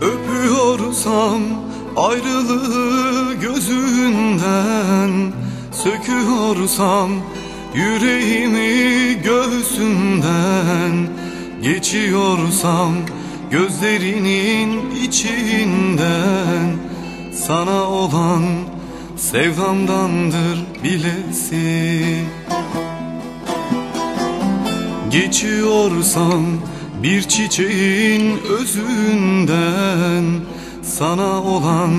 Öpüyorsam ayrılığı gözünden Söküyorsam yüreğimi göğsünden Geçiyorsam gözlerinin içinden. Sana olan sevdamdandır bilesin Geçiyorsam bir çiçeğin özünden Sana olan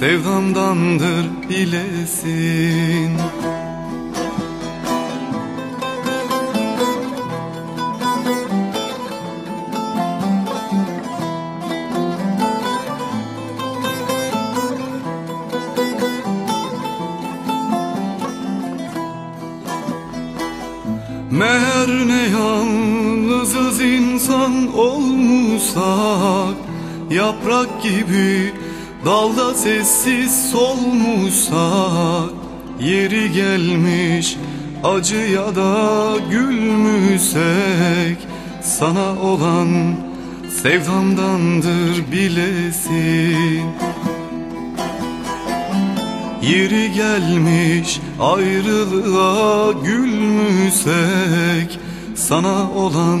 sevdamdandır bilesin. Meğer ne yalnızız insan olmuşsak Yaprak gibi dalda sessiz solmuşsak Yeri gelmiş acıya da gülmüşsek Sana olan sevdamdandır bilesin. Yeri gelmiş ayrılığa gülmüşsek Sana olan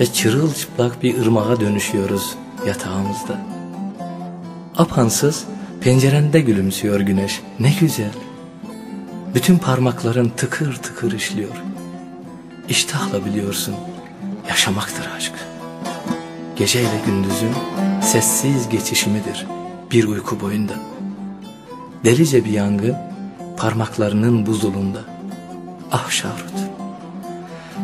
ve çırılçıplak bir ırmağa dönüşüyoruz yatağımızda. Apansız pencerende gülümsüyor güneş ne güzel. Bütün parmakların tıkır tıkır işliyor. İştahla biliyorsun yaşamaktır aşk. Geceyle gündüzün sessiz geçişimidir bir uyku boyunda. Delice bir yangın parmaklarının buzulunda. Ah Şahrut,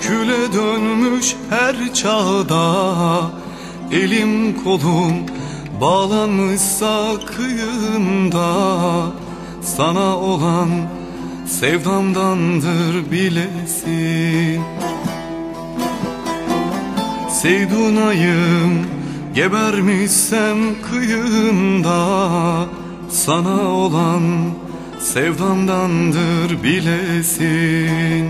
küle dönmüş her çağda. Elim kolum bağlanmışsa kıyında. Sana olan sevdamdandır bilesin. Seydunayım Gebermişsem kıyında. Sana olan sevdamdandır bilesin